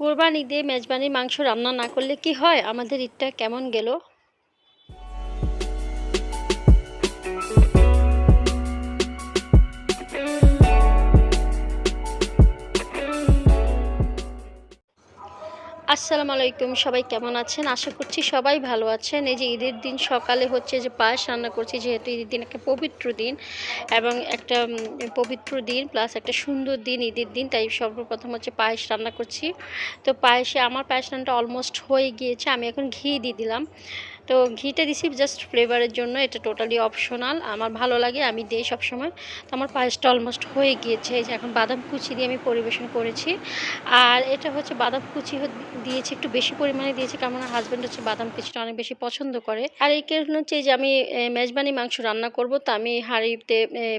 কোরবান ঈদে মেজবানির মাংস রান্না না করলে কি হয়? আমাদের ঈদটা কেমন গেল? আসসালামু আলাইকুম, সবাই কেমন আছেন? আশা করছি সবাই ভালো আছেন। এই যে ঈদের দিন সকালে হচ্ছে যে পায়েস রান্না করছি, যেহেতু ঈদের দিন একটা পবিত্র দিন এবং একটা পবিত্র দিন প্লাস একটা সুন্দর দিন ঈদের দিন, তাই সর্বপ্রথম হচ্ছে পায়েস রান্না করছি। তো পায়েসে, আমার পায়েস রান্নাটা অলমোস্ট হয়ে গিয়েছে, আমি এখন ঘি দিয়ে দিলাম। তো ঘিটা দিছি জাস্ট ফ্লেভারের জন্য, এটা টোটালি অপশনাল আমার ভালো লাগে, আমি দিই সবসময়। তো আমার পায়েসটা অলমোস্ট হয়ে গিয়েছে, এই যে এখন বাদাম কুচি দিয়ে আমি পরিবেশন করেছি। আর এটা হচ্ছে বাদাম কুচি দিয়েছি, একটু বেশি পরিমাণে দিয়েছি, কারণ আমার হাজব্যান্ড হচ্ছে বাদাম কুচিটা অনেক বেশি পছন্দ করে। আর এই কারণে হচ্ছে যে আমি মেজবানি মাংস রান্না করব, তো আমি হাঁড়িতে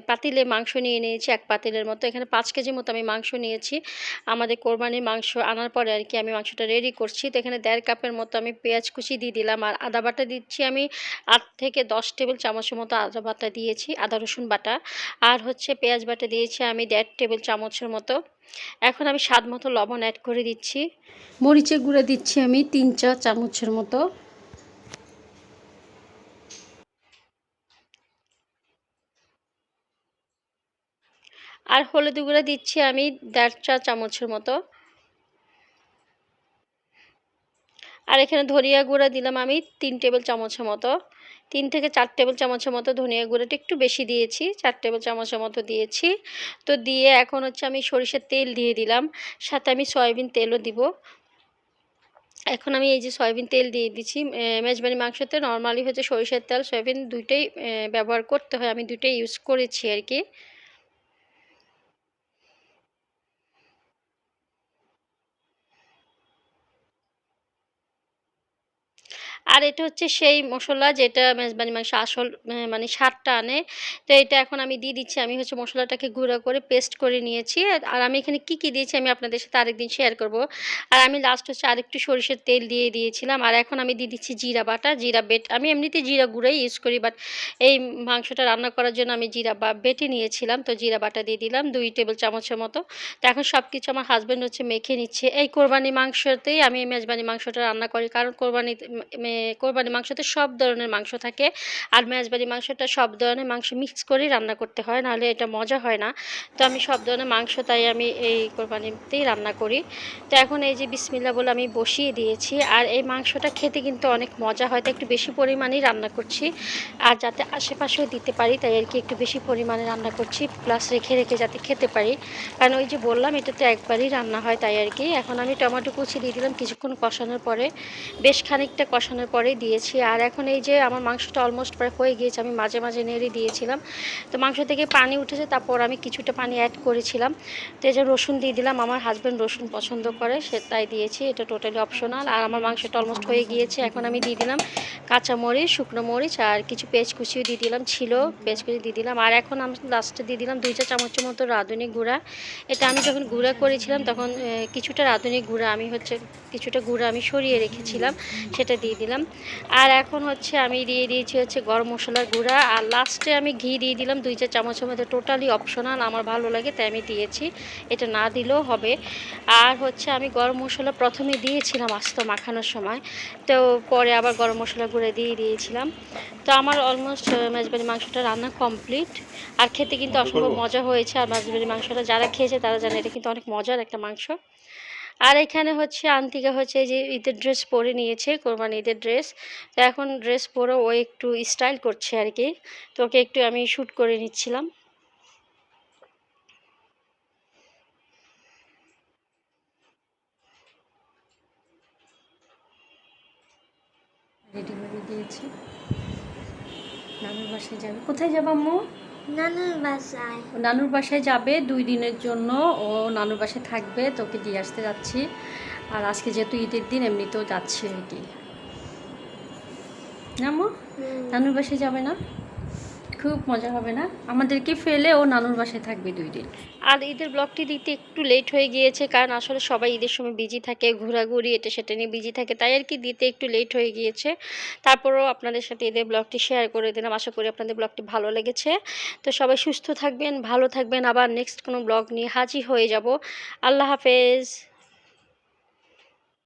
পাতিলে মাংস নিয়ে নিয়েছি, এক পাতিলের মতো। এখানে পাঁচ কেজি মতো আমি মাংস নিয়েছি। আমাদের কোরবানির মাংস আনার পরে আর কি আমি মাংসটা রেডি করছি। তো এখানে দেড় কাপের মতো আমি পেঁয়াজ কুচি দিয়ে দিলাম, আর আদা বাটা দিচ্ছি আমি। আট থেকে দশ টেবিল চামচের মতো আদা বাটা দিয়েছি, আদা, রসুন বাটা। আর হচ্ছে পেঁয়াজ বাটা দিয়েছি আমি দেড় টেবিল চামচের মতো। এখন আমি স্বাদ মতো লবণ অ্যাড করে দিচ্ছি। মরিচের গুঁড়া দিচ্ছি আমি তিন চা চামচের মতো। আর হলুদ গুঁড়া দিচ্ছি আমি দেড় চা চামচের মতো। আর এখানে ধনিয়া গুঁড়া দিলাম আমি তিন টেবিল চামচের মতো। তিন থেকে চার টেবিল চামচের মতো ধনিয়া গুঁড়োটা একটু বেশি দিয়েছি, চার টেবিল চামচের মতো দিয়েছি। তো দিয়ে এখন হচ্ছে আমি সরিষার তেল দিয়ে দিলাম, সাথে আমি সয়াবিন তেলও দিব। এখন আমি এই যে সয়াবিন তেল দিয়ে দিচ্ছি মেজবানি মাংসতে নর্মালি হচ্ছে সরিষার তেল, সয়াবিন দুইটাই ব্যবহার করতে হয়, আমি দুইটাই ইউজ করেছি আর কি। আর এটা হচ্ছে সেই মশলা যেটা মেজবানি মাংস আসল মানে স্বাদটা আনে। তো এটা এখন আমি দিয়ে দিচ্ছি। আমি হচ্ছে মশলাটাকে গুঁড়া করে পেস্ট করে নিয়েছি। আর- আর আমি এখানে কি কি দিয়েছি আমি আপনাদের সাথে আরেকদিন শেয়ার করব। আর আমি লাস্ট হচ্ছে আরেকটু সরিষার তেল দিয়ে দিয়েছিলাম। আর এখন আমি দিয়ে দিচ্ছি জিরা বাটা। জিরা বেট, আমি এমনিতে জিরা গুঁড়াই ইউজ করি বাট এই মাংসটা রান্না করার জন্য আমি জিরা বা, বেটে নিয়েছিলাম। তো জিরা বাটা দিয়ে দিলাম দুই টেবিল চামচের মতো। তো এখন সব কিছু আমার হাজব্যান্ড হচ্ছে মেখে নিচ্ছে। এই কোরবানি মাংসতেই আমি মেজবানি মাংসটা রান্না করি। কারণ কোরবানি কোরবানি মাংসতে সব ধরনের মাংস থাকে। আর মেজবানি মাংসটা সব ধরনের মাংস মিক্স করেই রান্না করতে হয়, নাহলে এটা মজা হয় না। তো আমি সব ধরনের মাংস তাই আমি এই কোরবানিতেই রান্না করি। তো এখন এই যে বিসমিল্লা বলে আমি বসিয়ে দিয়েছি, আর এই মাংসটা খেতে কিন্তু অনেক মজা হয়, তাই একটু বেশি পরিমাণেই রান্না করছি। আর যাতে আশেপাশেও দিতে পারি, তাই আর কি একটু বেশি পরিমাণে রান্না করছি প্লাস রেখে রেখে যাতে খেতে পারি। কারণ ওই যে বললাম, এটা তো একবারই রান্না হয় তাই আর কি। এখন আমি টমেটো কুচি দিয়ে দিলাম, কিছুক্ষণ কষানোর পরে, বেশ খানিকটা কষানোর পরে দিয়েছি। আর এখন এই যে আমার মাংসটা অলমোস্ট প্রায় হয়ে গিয়েছে, আমি মাঝে মাঝে নেড়ে দিয়েছিলাম। তো মাংস থেকে পানি উঠেছে, তারপর আমি কিছুটা পানি অ্যাড করেছিলাম। তো এই যে রসুন দিয়ে দিলাম, আমার হাজব্যান্ড রসুন পছন্দ করে, সে তাই দিয়েছি। এটা টোটালি অপশনাল আর আমার মাংসটা অলমোস্ট হয়ে গিয়েছে, এখন আমি দিয়ে দিলাম কাঁচা মরিচ, শুকনো মরিচ, আর কিছু পেঁয়াজ কুচিও দিয়ে দিলাম, ছিল পেঁয়াজ কুচি দিয়ে দিলাম। আর এখন আমি লাস্টে দিয়ে দিলাম দুই চা চামচের মতো রাঁধুনি গুঁড়া। এটা আমি যখন গুঁড়া করেছিলাম, তখন কিছুটা রাঁধুনি গুঁড়া আমি হচ্ছে, কিছুটা গুঁড়া আমি সরিয়ে রেখেছিলাম, সেটা দিয়ে দিলাম। আর এখন হচ্ছে আমি দিয়ে দিয়েছি হচ্ছে গরম মশলার গুঁড়া। আর লাস্টে আমি ঘি দিয়ে দিলাম দুই চার চামচের মধ্যে টোটালি অপশনাল আমার ভালো লাগে তাই আমি দিয়েছি। এটা না দিলেও হবে। আর হচ্ছে আমি গরম মশলা প্রথমে দিয়েছিলাম আস্ত মাখানোর সময়। তো পরে আবার গরম মশলা গুঁড়ো দিয়ে দিয়েছিলাম। তো আমার অলমোস্ট মেজবানি মাংসটা রান্না কমপ্লিট আর খেতে কিন্তু অসম্ভব মজা হয়েছে। আর মেজবানি মাংসটা যারা খেয়েছে তারা জানে এটা কিন্তু অনেক মজার একটা মাংস। আর এখানে হচ্ছে আন্তিকা হচ্ছে যে ঈদের ড্রেস পরে নিয়েছে, কোরবানি ঈদের ড্রেস তো এখন ড্রেস পরে, ও একটু স্টাইল করছে আর কি। তো ওকে একটু আমি শ্যুট করে নিচ্ছিলাম। রেডি করে দিয়েছি। নানুর বাসায় যাবে। কোথায় যাব আম্মু? নানুর বাসায়। নানুর বাসায় যাবে দুই দিনের জন্য ও নানুর বাসায় থাকবে তোকে দিয়ে আসতে যাচ্ছি। আর আজকে যেহেতু ঈদের দিন এমনিতেও যাচ্ছি আর কি নামো নানুর বাসায় যাবে না? খুব মজা হবে না? আমাদেরকে ফেলে ও নানুর বাসায় থাকবে দুই দিন। আর ঈদের ব্লগটি দিতে একটু লেট হয়ে গিয়েছে, কারণ আসলে সবাই ঈদের সময় বিজি থাকে, ঘোরাঘুরি, এটা সেটা নিয়ে বিজি থাকে, তাই আর কি দিতে একটু লেট হয়ে গিয়েছে। তারপরেও আপনাদের সাথে ঈদের ব্লগটি শেয়ার করে দিলাম, আশা করি আপনাদের ব্লগটি ভালো লেগেছে। তো সবাই সুস্থ থাকবেন, ভালো থাকবেন, আবার নেক্সট কোনো ব্লগ নিয়ে হাজির হয়ে যাব। আল্লাহ হাফেজ।